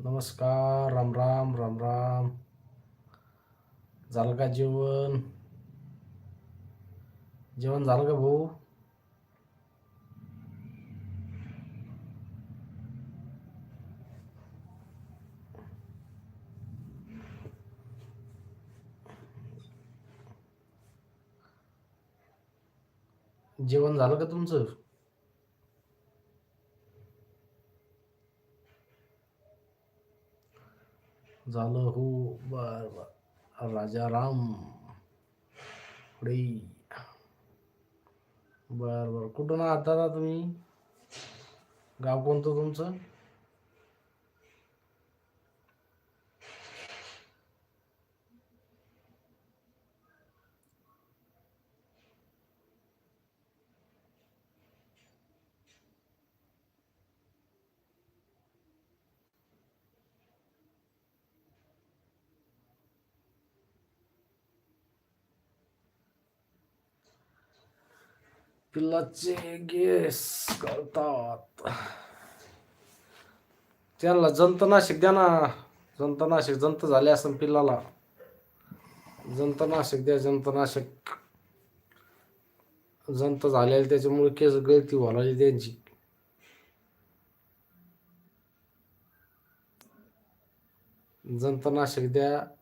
नमस्कार राम राम राम राम. झालं का जेवण? जेवण झालं का भाऊ? जेवण झालं का तुमचं? झालं हो बर बर. राजाराम पुढे. बर बर. कुठून आता दादा तुम्ही? गाव कोणतं तुमचं? पिल्लाचे गेस करतात. त्याला जंतनाशक द्या ना. जंतनाशक जंत झाले असं पिल्लाला. जंतनाशक द्या जंतनाशक. जंत झालेले त्याच्यामुळे केस गळती व्हायला त्यांची. जंतनाशक द्या.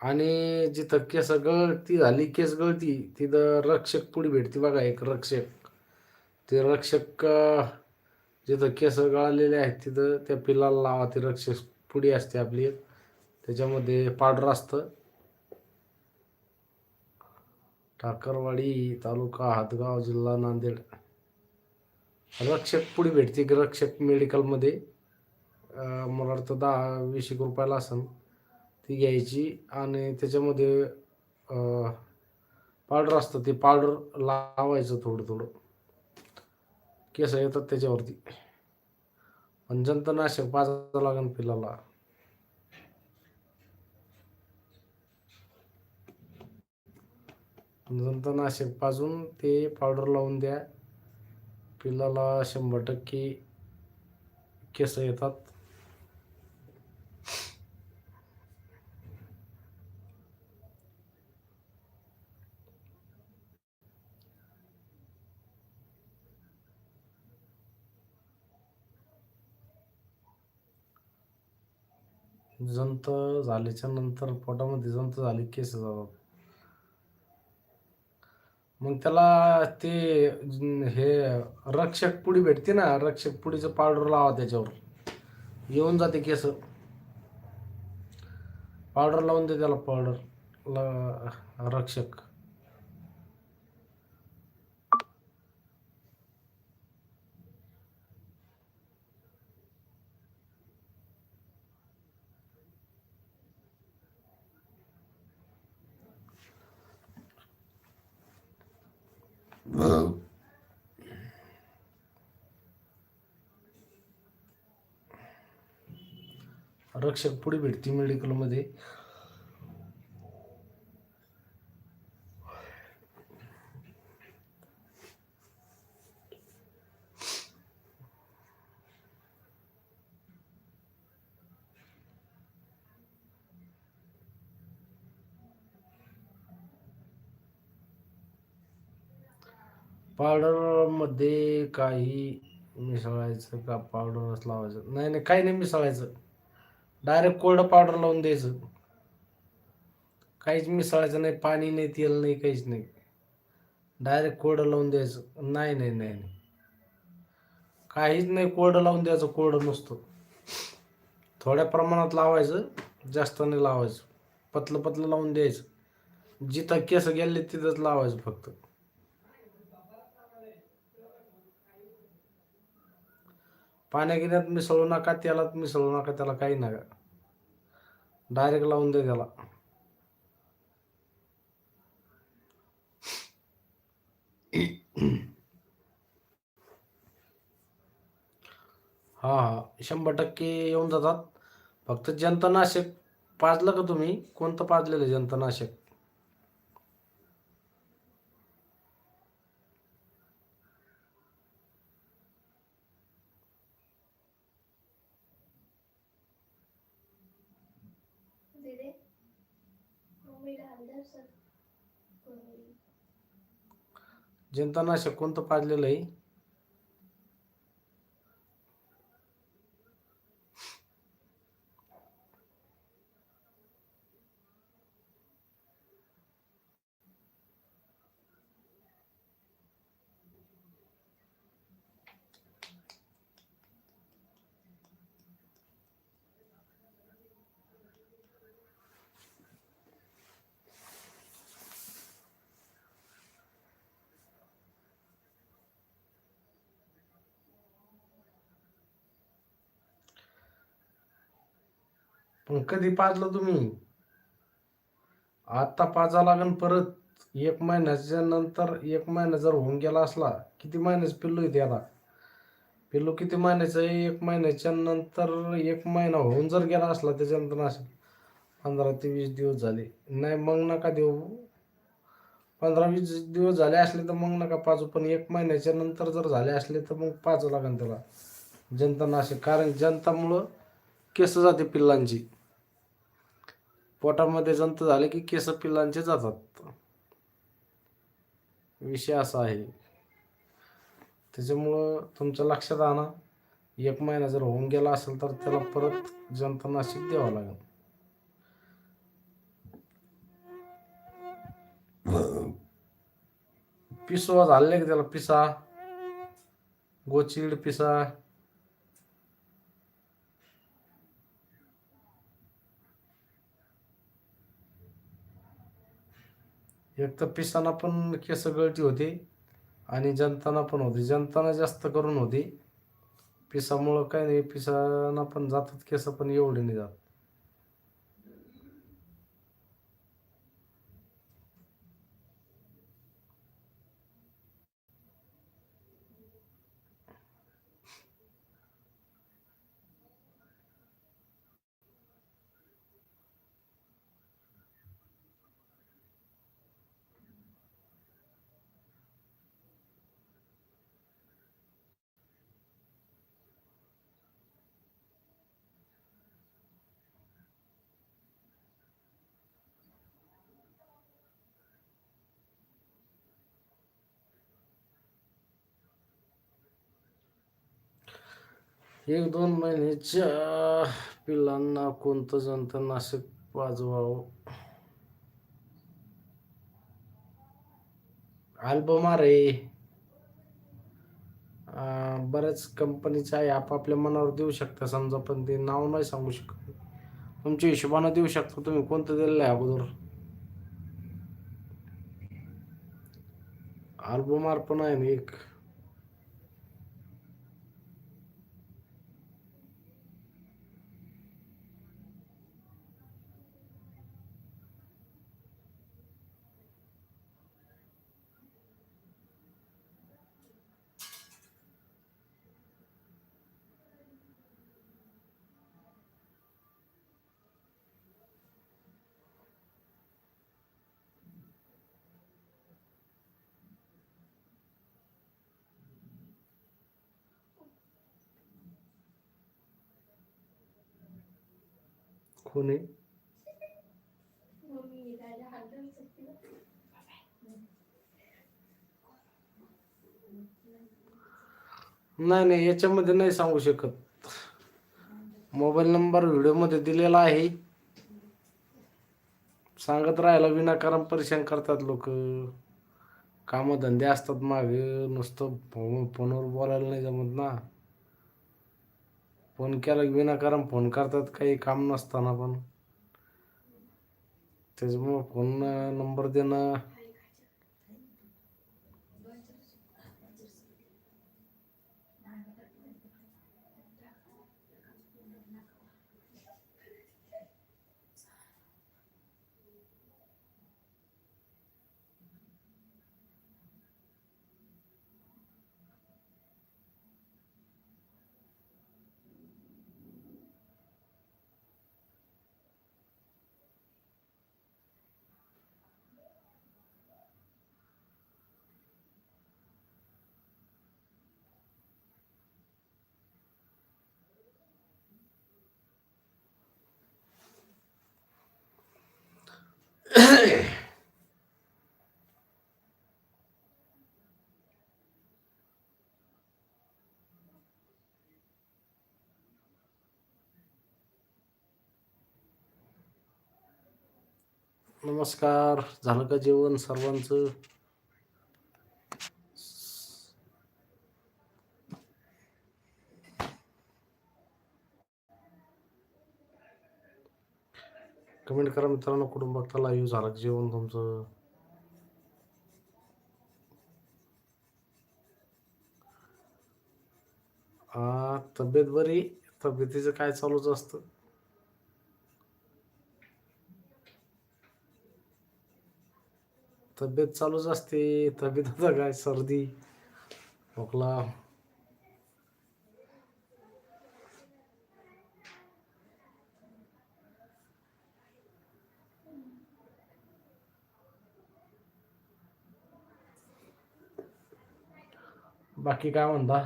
आणि जिथं केस गळती झाली केस गळती तिथं रक्षक पुढे भेटते बघा एक रक्षक. ते रक्षक जे जिथं केस गळालेले आहेत तिथं त्या पिलाला लावा ती रक्षक पुढे असते आपली एक. त्याच्यामध्ये पावडर असतं. ठाकरवाडी तालुका हातगाव जिल्हा नांदेड. रक्षक पुढे भेटते की रक्षक मेडिकलमध्ये मला वाटतं दहा वीस एक रुपयाला असेल ती घ्यायची आणि त्याच्यामध्ये पावडर असतं ते पावडर लावायचं थोडं थोडं. केस येतात त्याच्यावरती. पण जंतनाशक पाजावं लागेल पिलाला. जंतनाशक पाजून ते पावडर लावून द्या. पिलाला शंभर टक्के केस येतात. जंत झाल्याच्यानंतर पोटामध्ये जंत झाली केस जातात. मग त्याला ते हे रक्षक पुडी भेटते ना रक्षक पुडीचं पावडर लावा त्याच्यावर. येऊन जाते केस. पावडर लावून दे त्याला पावडर ल रक्षक. रक्षक पुढे भेटते मेडिकलमध्ये पावडरमध्ये काही मिसळायचं का पावडरच लावायचं? नाही नाही काही नाही मिसळायचं. डायरेक्ट कोरडं पावडर लावून द्यायचं. काहीच मिसळायचं नाही पाणी नाही तेल नाही काहीच नाही. डायरेक्ट कोरडं लावून द्यायचं. नाही नाही नाही नाही. काहीच नाही कोरडं लावून द्यायचं कोरडं नसतो. थोड्या प्रमाणात लावायचं जास्त नाही लावायचं. पतलं पतलं लावून द्यायचं. जिथं केस गेले तिथंच लावायचं फक्त. पाण्या गिन्यात मिसळू नका तेलात मिसळू नका त्याला काही नका. डायरेक्ट लावून दे त्याला. हा हा. शंभर टक्के येऊन जातात. फक्त जंतनाशक पाजलं का तुम्ही? कोणतं पाजलेलं जंतनाशक? मम्मीला जंतनाशक कोणतं पाजलेलं आहे पण कधी पाजलं तुम्ही? आता पाजा लागन परत. एक महिन्याच्या नंतर एक महिना जर होऊन गेला असला किती महिन्याचं पिल्लू आहे ते आता? पिल्लू किती महिन्याचं आहे? एक महिन्याच्या नंतर एक महिना होऊन जर गेला असला त्याच्यानंतर असेल पंधरा ते वीस दिवस झाले. नाही मग नका देऊ. पंधरा वीस दिवस झाले असले तर मग नका पाजू पण एक महिन्याच्या नंतर जर झाले असले तर मग पाजू लागेल त्याला. जनता नाशिक कारण जनतामुळं केस जाते पिल्लांची. पोटामध्ये जंत झाले की केस पिल्लांचे जातात. विषय असा आहे. त्याच्यामुळं तुमच्या लक्षात आणा एक महिना जर होऊन गेला असेल तर त्याला परत जंतनाशिक द्यावं लागेल. पिसवा झाले की त्याला? पिसा. गोचिड पिसा. एक तर पिसाना पण केस गळती होते आणि जनताना पण होते. जनताना जास्त करून होती. पिसामुळं काय नाही पिसाना पण जातात केस पण एवढे नाही जात. एक दोन महिन्याच्या पिल्लांना कोणतं जंतनाशक वाजवावं? अल्बमा आहे बऱ्याच कंपनीचं आहे आपापल्या मनावर देऊ शकता. समजा पण ते नाव नाही सांगू शकत तुमच्या हिशोबानं देऊ शकता. तुम्ही कोणतं दिलेलं आहे अगोदर? अल्बमार पण आहे ना एक. सर नाही नाही याच्यामध्ये नाही सांगू शकत. मोबाईल नंबर व्हिडिओमध्ये दिलेला आहे. सांगत राहायला विनाकारण परेशान करतात लोक. कामधंदे असतात मागे. नुसतं फोन फोनवर बोलायला नाही जमत ना. फोन केला विनाकारण फोन करतात काही काम नसताना पण. त्याच्यामुळं फोन नंबर देणं नमस्कार झालं का जेवण सर्वांचं? कमेंट करा मित्रांनो कुठून बघता लाईव्ह झालं का जेवण तुमचं. तब्येत बरी? तब्येतीचं काय चालूच असतं? तब्येत चालूच असते तब्येत काय सर्दी खोकला. बाकी काय म्हणता?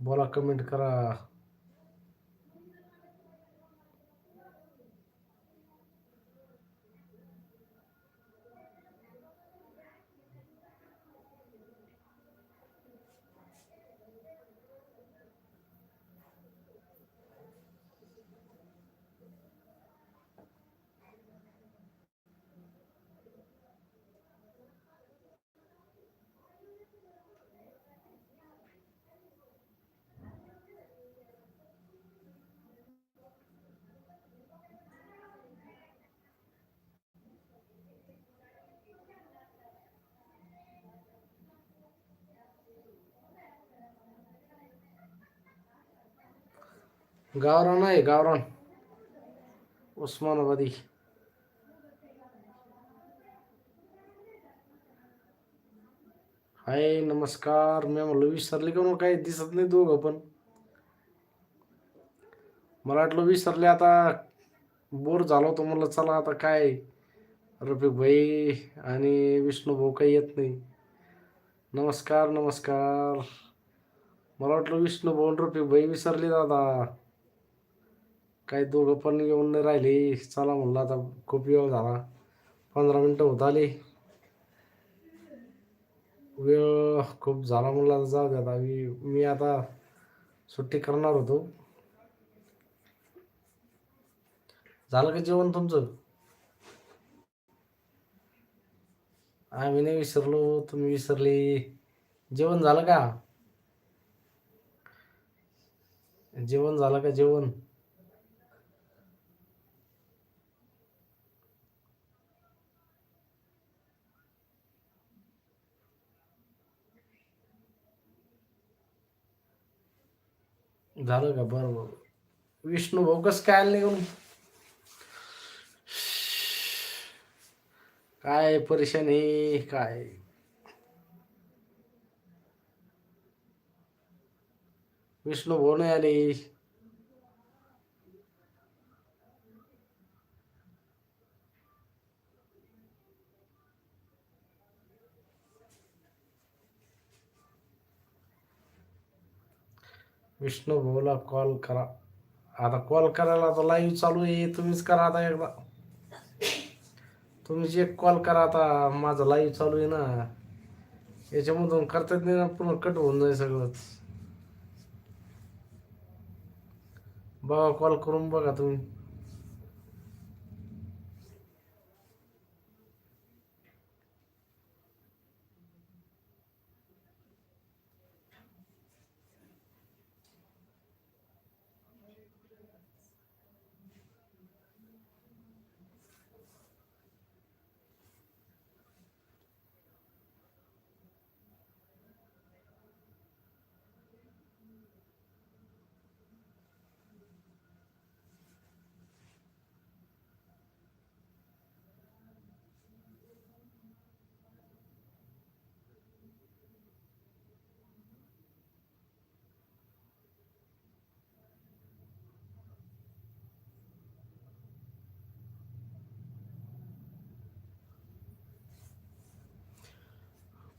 बोला कमेंट करा. गावरान आहे गावरान. उस्मानाबादी. हाय नमस्कार. मी म्हणलं विसरले का मग काही दिसत नाही दोघं पण. मला वाटलं विसरले आता बोर झालो होतो म्हणलं चला आता काय? रफिक भाई आणि विष्णू भाऊ काही येत नाही. नमस्कार नमस्कार. मला वाटलं विष्णू भाऊ आणि रफिक भाई विसरले दादा काही दोघं पण येऊन नाही राहिले. चला म्हणलं आता खूप वेळ झाला. पंधरा मिनटं होत आली. वेळ खूप झाला म्हणलं आता जाऊ दे आता. मी मी आता सुट्टी करणार होतो. झालं का जेवण तुमचं? आम्ही नाही विसरलो तुम्ही विसरले. जेवण झालं का? जेवण झालं का जेवण? झालं का? बरं बरं. विष्णू भाऊ कसं काय निघून? काय परेशानी काय? विष्णू भाऊ नाही आले. विष्णू भाऊला कॉल करा. आता कॉल करायला आता लाईव्ह चालू आहे तुम्हीच करा आता एकदा. तुम्हीच एक कॉल करा आता माझं लाईव्ह चालू आहे ना. याच्यामधून करतात नाही ना पूर्ण कट होऊन जाईल सगळंच. बघा कॉल करून बघा तुम्ही.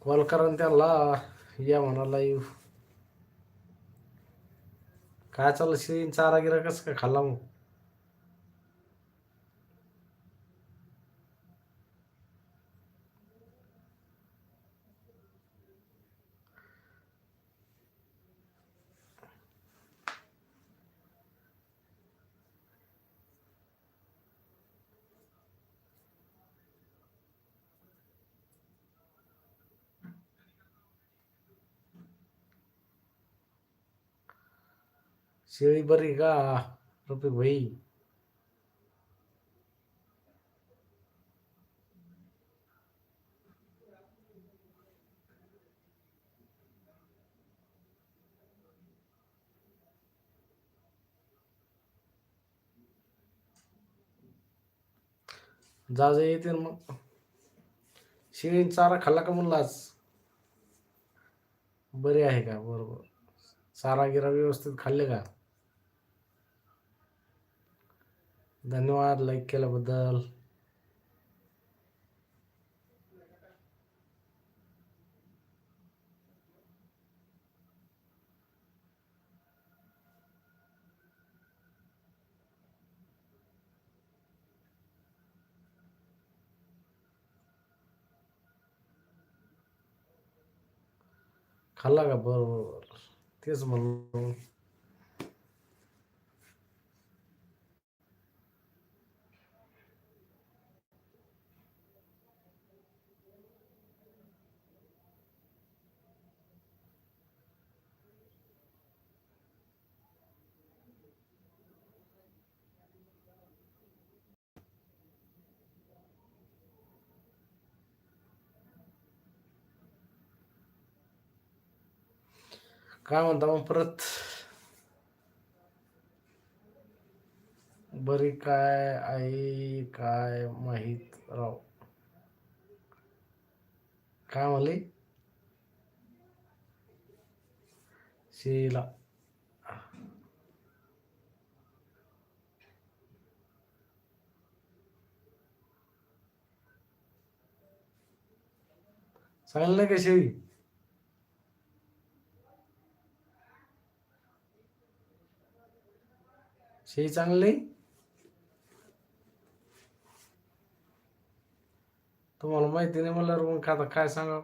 कॉल करा आणि त्याला. या म्हणा लाईव्ह काय चाललं? शिरीन चारा गिरा कसं काय खाल्ला मग? शेळी बरी का? रुपये भाई जा येते ना मग. शेळीन चारा खाल्ला का म्हणला आज? बरे आहे का? बरोबर. चारा गिरा व्यवस्थित खाल्ले का? धन्यवाद लाईक केल्याबद्दल खाल्ला का बरोबर? तेच म्हणून. काय म्हणता मग परत? बरी काय आई काय माहीत राव. काय म्हणले? शीला. चांगलं नाही का शेळी शेळी चांगली तुम्हाला माहिती नाही मला मग आता काय सांगा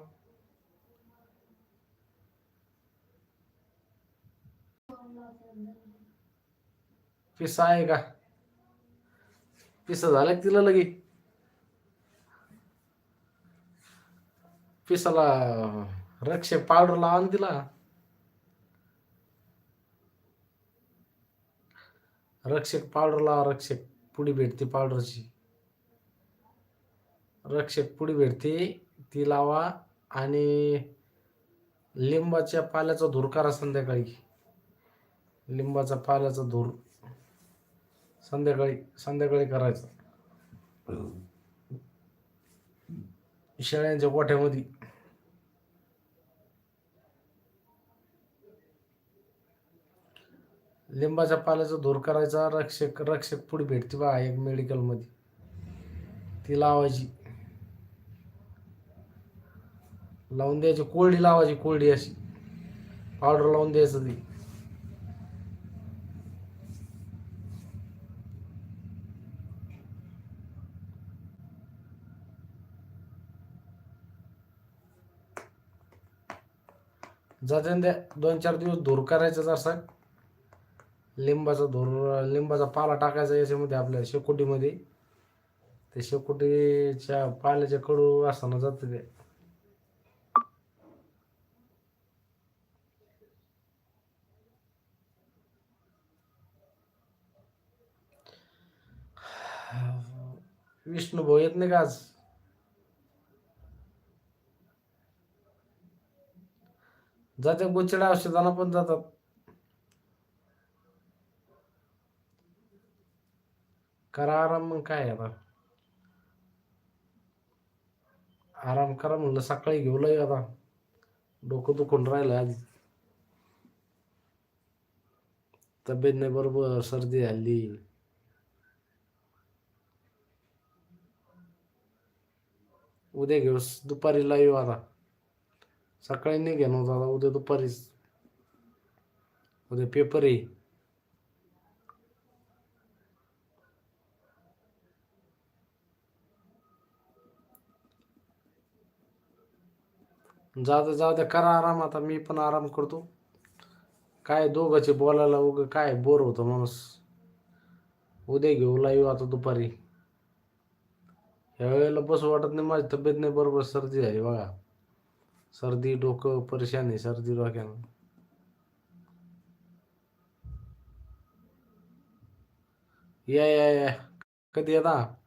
पिसा आहे का? पिसा झाला तिला लगे? पिसाला रक्षे पावडर लावून तिला. रक्षक पावडर लावा रक्षक पुडी भेटते पावडरची. रक्षक पुडी भेटते ती लावा आणि लिंबाच्या पाल्याचा धूर करा संध्याकाळी. लिंबाचा पाल्याचा धूर संध्याकाळी संध्याकाळी करायचा. शेळ्यांच्या गोठ्यामध्ये लिंबाच्या पाल्याचा धूर करायचा रक्षक रक्षक पुढे भेटते बा एक मेडिकलमध्ये ती लावायची. लावून द्यायची कोरडी लावायची कोरडी अशी. पावडर लावून द्यायचं ती. जाते द्या दोन चार दिवस धूर करायचा साहेब लिंबाचा धूर लिंबाचा पाला टाकायचा याच्यामध्ये आपल्या शेकोटीमध्ये. ते शेकोटीच्या पाल्याच्या कडू असताना जातं ते. विष्णू भाऊ येत नाही का आज? जाते गोचिडा औषधांना पण जातात. करा आराम मग काय आता? आराम करा म्हणलं सकाळी घेऊ लय आता. डोकं दुखून राहिलं आज. तब्येत नाही बरोबर सर्दी झाली. उद्या घेऊ दुपारी लाईव्ह आता. सकाळी नाही घेणं होतं आता उद्या दुपारीच. उद्या पेपर आहे. जाऊ द्या जाऊ द्या करा आराम. आता मी पण आराम करतो. काय दोघांचे बोलायला उग काय बोर होतो माणूस. उद्या घेऊ लाईव्ह आता दुपारी. ह्या वेळेला बस वाटत नाही माझी तब्येत नाही बरोबर सर्दी झाली बघा. सर्दी डोकं परेशान आहे सर्दी डोक्यानं या या या. कधी येता?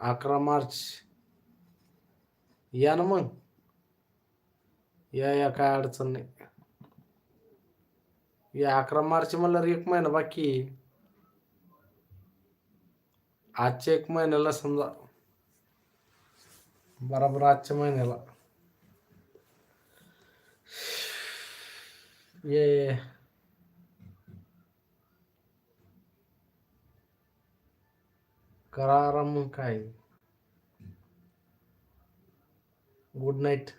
अकरा मार्च. या ना मग. या या काय अडचण नाही. या अकरा मार्च मला एक महिना बाकी आजच्या एक महिन्याला समजा. बराबर आजच्या महिन्याला. ये. ये. मग काय? गुड नाईट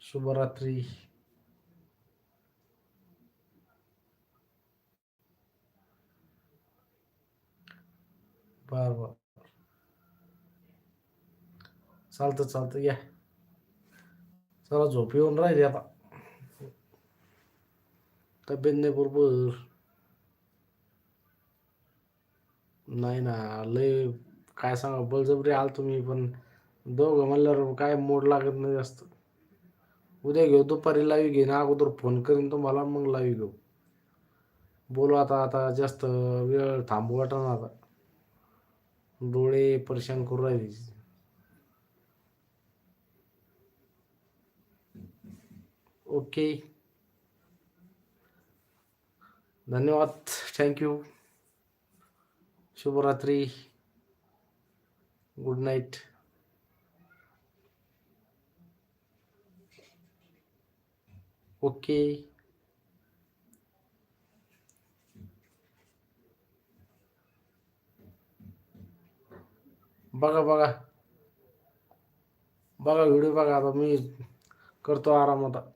शुभरात्री. बर बर. चालतं चालतं. या. चला झोप येऊन राहिली आता. तब्येत नाही बरोबर नाही ना लय काय सांगा बळजबरी आल तुम्ही पण दोघं म्हणल्यावर काय मोड लागत नाही जास्त. उद्या घेऊ दुपारी लावी घेईन अगोदर फोन करीन तुम्हाला मग लावी घेऊ. बोलू आता आता जास्त वेळ थांबू वाटणार आता. डोळे परेशान करू राहिली. ओके धन्यवाद. थँक्यू शुभरात्री. गुड नाईट ओके बघा बघा. बघा व्हिडिओ बघा. आता मी करतो आराम आता.